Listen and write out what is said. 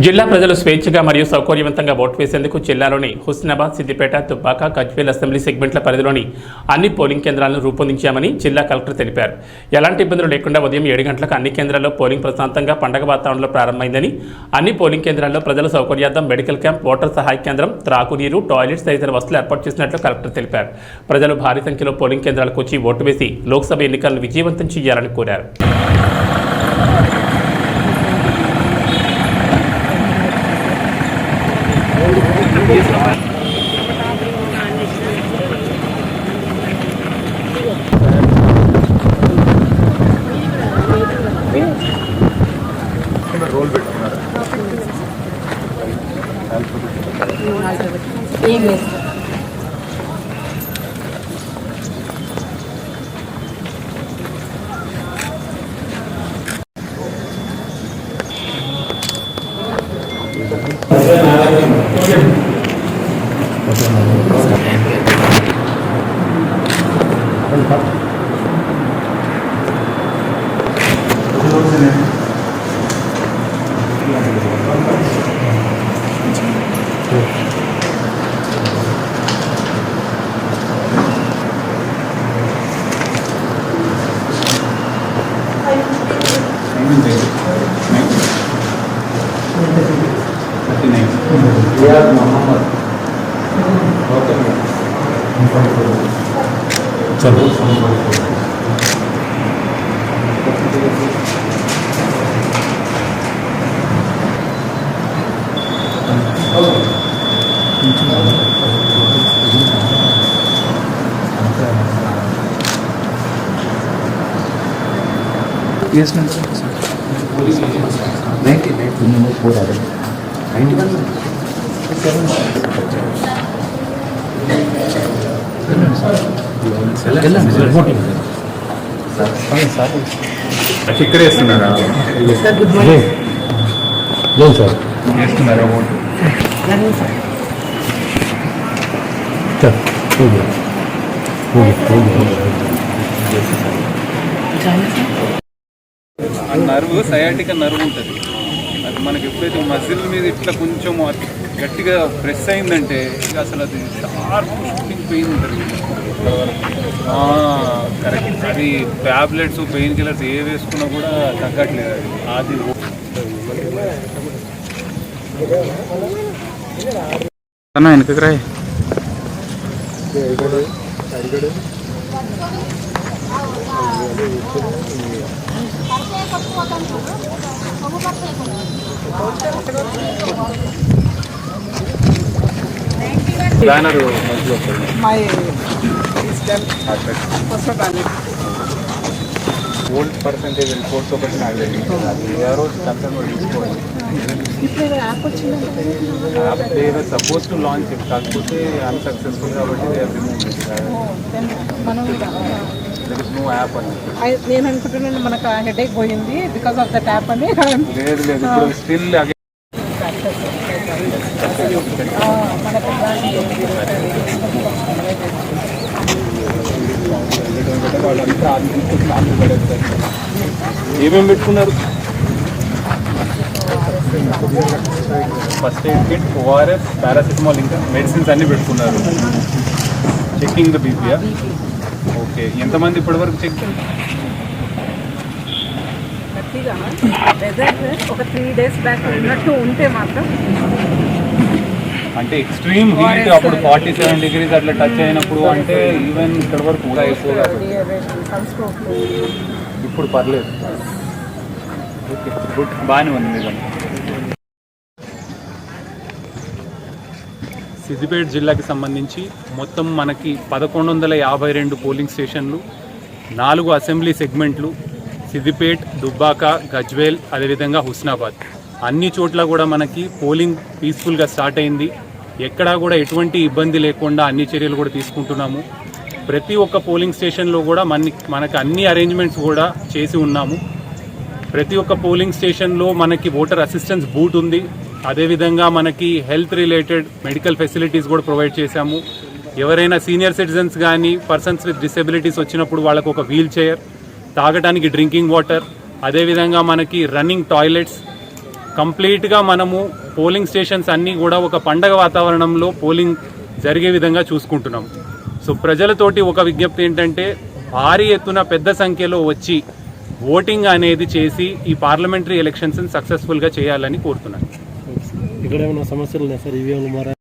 జిల్లా ప్రజలు స్వేచ్ఛగా మరియు సౌకర్యవంతంగా ఓటు వేసేందుకు జిల్లాలోని హుస్నాబాద్ సిద్దిపేట తుబ్బాక కజ్వేల్ అసెంబ్లీ సెగ్మెంట్ల పరిధిలోని అన్ని పోలింగ్ కేంద్రాలను రూపొందించామని జిల్లా కలెక్టర్ తెలిపారు. ఎలాంటి ఇబ్బందులు లేకుండా ఉదయం ఏడు గంటలకు అన్ని కేంద్రాల్లో పోలింగ్ ప్రశాంతంగా పండగ వాతావరణంలో ప్రారంభమైందని అన్ని పోలింగ్ కేంద్రాల్లో ప్రజల సౌకర్యార్థం మెడికల్ క్యాంప్ ఓటర్ సహాయ కేంద్రం త్రాగునీరు టాయిలెట్స్ తదితర వసతులు ఏర్పాటు చేసినట్లు కలెక్టర్ తెలిపారు. ప్రజలు భారీ సంఖ్యలో పోలింగ్ కేంద్రాలకు వచ్చి ఓటు వేసి లోక్సభ ఎన్నికలను విజయవంతం చేయాలని కోరారు. ma'am. Ninety, ninety, no, four other. Ninety-one. వెళ్ళండి రిపోర్టింగ్ సార్ ఇక్కడ వేస్తున్నారా? సార్ గుడ్ మార్నింగ్ లేదు సార్. వేస్తున్నారా vote? Sir okay. Okay okay ఆ నర్వ్ సయాటిక నర్వ్ ఉంటుంది. అది మనకి ఎప్పుడైతే మజిల్ మీద ఇట్లా కొంచెం గట్టిగా ప్రెస్ అయిందంటే ఇక అసలు అది షార్ప్ షూటింగ్ పెయిన్ ఉంటుంది. కరెక్ట్ అది ట్యాబ్లెట్స్ పెయిన్ కిల్లర్స్ ఏ వేసుకున్నా కూడా తగ్గట్లేదు అది. అది అన్న వెనకకి రాయ్. బ్యానర్ valid. ఓల్డ్ పర్సంటేజ్ రిపోర్ట్స్ ఒకటి నాకు తెలియదు. అది ఏ రోజు కన్సర్న్ కూడా తీసుకోవాలి? App app suppose to launch కాకపోతే అన్సక్సెస్ఫుల్ కాబట్టి దే రిమూవ్ యాప్ అని. I- నేను అనుకుంటున్నాను మనకు హెడేక్ పోయింది బికాస్ ఆఫ్ ద ట్యాప్ అని. లేదు లేదు. స్టిల్ అగే ఏమేమి పెట్టుకున్నారు? First aid kit ORS paracetamol ఇంకా మెడిసిన్స్ అన్నీ పెట్టుకున్నారు. చెక్కింగ్ ద బీపీయా ఓకే ఎంతమంది ఇప్పటివరకు చెక్ ఒక త్రీ డేస్ బ్యాక్ ఉన్నట్టు ఉంటే మాత్రం అంటే ఎక్స్ట్రీమ్ హీట్ అప్పుడు ఫార్టీ సెవెన్ డిగ్రీస్ అట్లా టచ్ అయినప్పుడు అంటే ఈవెన్ ఇక్కడ వరకు కూడా స్ట్రోక్ ఇప్పుడు పర్లేదు. ఓకే గుడ్ బాగానే ఉంది మీరు సిద్దిపేట జిల్లాకి సంబంధించి మొత్తం మనకి పదకొండు వందల యాభై రెండు పోలింగ్ స్టేషన్లు నాలుగు అసెంబ్లీ సెగ్మెంట్లు సిద్దిపేట్ దుబ్బాక గజ్వేల్ అదేవిధంగా హుస్నాబాద్. అన్ని చోట్ల కూడా మనకి పోలింగ్ పీస్ఫుల్గా స్టార్ట్ అయింది. ఎక్కడా కూడా ఎటువంటి ఇబ్బంది లేకుండా అన్ని చర్యలు కూడా తీసుకుంటున్నాము. ప్రతి ఒక్క పోలింగ్ స్టేషన్లో కూడా మన మనకి అన్ని అరేంజ్మెంట్స్ కూడా చేసి ఉన్నాము. ప్రతి ఒక్క పోలింగ్ స్టేషన్లో మనకి ఓటర్ అసిస్టెన్స్ బూట్ ఉంది. అదేవిధంగా మనకి హెల్త్ రిలేటెడ్ మెడికల్ ఫెసిలిటీస్ కూడా ప్రొవైడ్ చేశాము. ఎవరైనా సీనియర్ సిటిజన్స్ కానీ పర్సన్స్ విత్ డిసెబిలిటీస్ వచ్చినప్పుడు వాళ్ళకు ఒక వీల్ చైర్ తాగడానికి డ్రింకింగ్ వాటర్ అదేవిధంగా మనకి రన్నింగ్ టాయిలెట్స్ కంప్లీట్గా మనము పోలింగ్ స్టేషన్స్ అన్నీ కూడా ఒక పండగ వాతావరణంలో పోలింగ్ జరిగే విధంగా చూసుకుంటున్నాం. సో ప్రజలతోటి ఒక విజ్ఞప్తి ఏంటంటే భారీ ఎత్తున పెద్ద సంఖ్యలో వచ్చి ఓటింగ్ అనేది చేసి ఈ పార్లమెంటరీ ఎలక్షన్స్ సక్సెస్ఫుల్గా చేయాలని కోరుతున్నాను. ఇక్కడ ఏమైనా సమస్యలు ఉన్నాయి సార్? ఈవీఎంలు